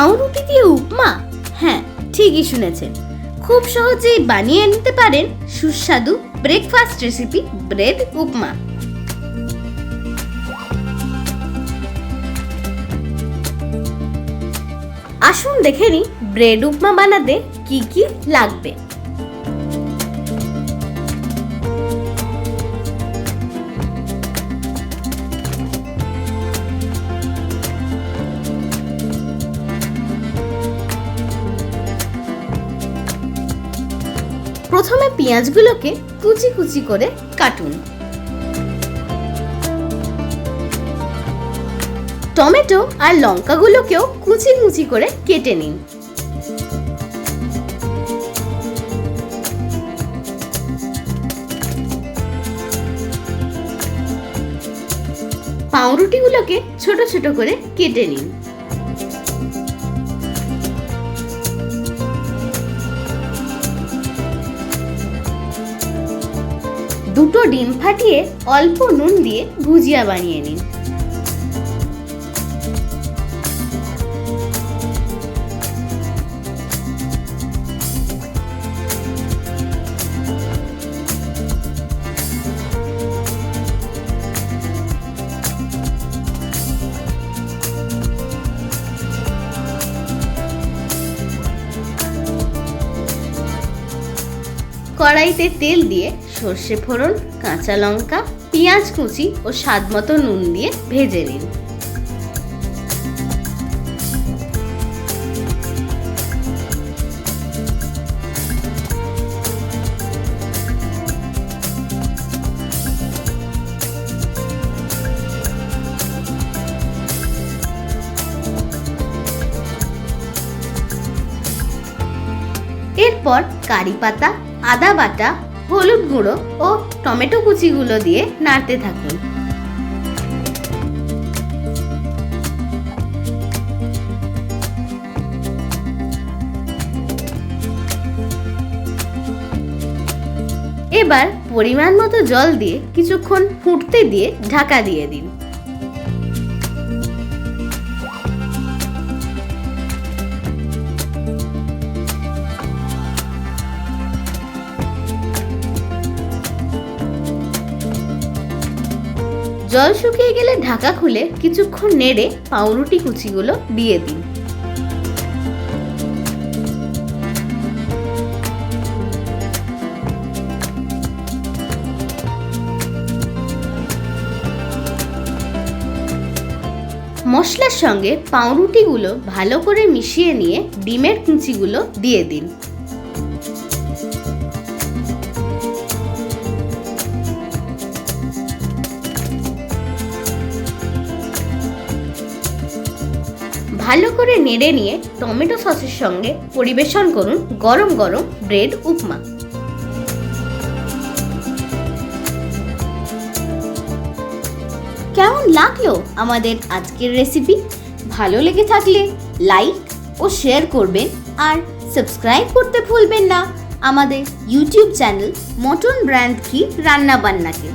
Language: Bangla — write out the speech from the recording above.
পাউরুটি দিয়ে উপমা? হ্যাঁ ঠিকই শুনেছেন। খুব সহজেই বানিয়ে নিতে পারেন সুস্বাদু ব্রেকফাস্ট রেসিপি ব্রেড উপমা। আসুন দেখে নিই ব্রেড উপমা বানাতে কি কি লাগবে। প্রথমে পেঁয়াজগুলোকে কুচি কুচি করে কাটুন। টমেটো আর লঙ্কাগুলোকেও কুচি কুচি করে কেটে নিন। পাউরুটিগুলোকে ছোট ছোট করে কেটে নিন। দুটো ডিম ফাটিয়ে অল্প নুন দিয়ে ভুজিয়া বানিয়ে নিন। কড়াইতে তেল দিয়ে সর্ষে ফোড়ন, কাঁচা লঙ্কা, পেঁয়াজ কুচি ও স্বাদ মতো নুন দিয়ে ভেজে নিন। এরপর কারি পাতা আদা বাটা, হলুদ গুঁড়ো ও টমেটো কুচিগুলো দিয়ে নাড়তে থাকুন। এবার পরিমাণ মতো জল দিয়ে কিছুক্ষণ ফুটতে দিয়ে ঢাকা দিয়ে দিন। জল শুকিয়ে গেলে ঢাকা খুলে কিছুক্ষণ নেড়ে পাউরুটি কুচিগুলো দিয়ে দিন। মশলার সঙ্গে পাউরুটিগুলো ভালো করে মিশিয়ে নিয়ে ডিমের কুচিগুলো দিয়ে দিন। ভালো করে নেড়ে নিয়ে টমেটো সসের সঙ্গে পরিবেশন করুন গরম গরম ব্রেড উপমা। কেমন লাগল আমাদের আজকের রেসিপি ভালো লেগে থাকলে লাইক ও শেয়ার করবেন আর সাবস্ক্রাইব করতে ভুলবেন না আমাদের ইউটিউব চ্যানেল মটন ব্র্যান্ড কি রান্না বান্নাকে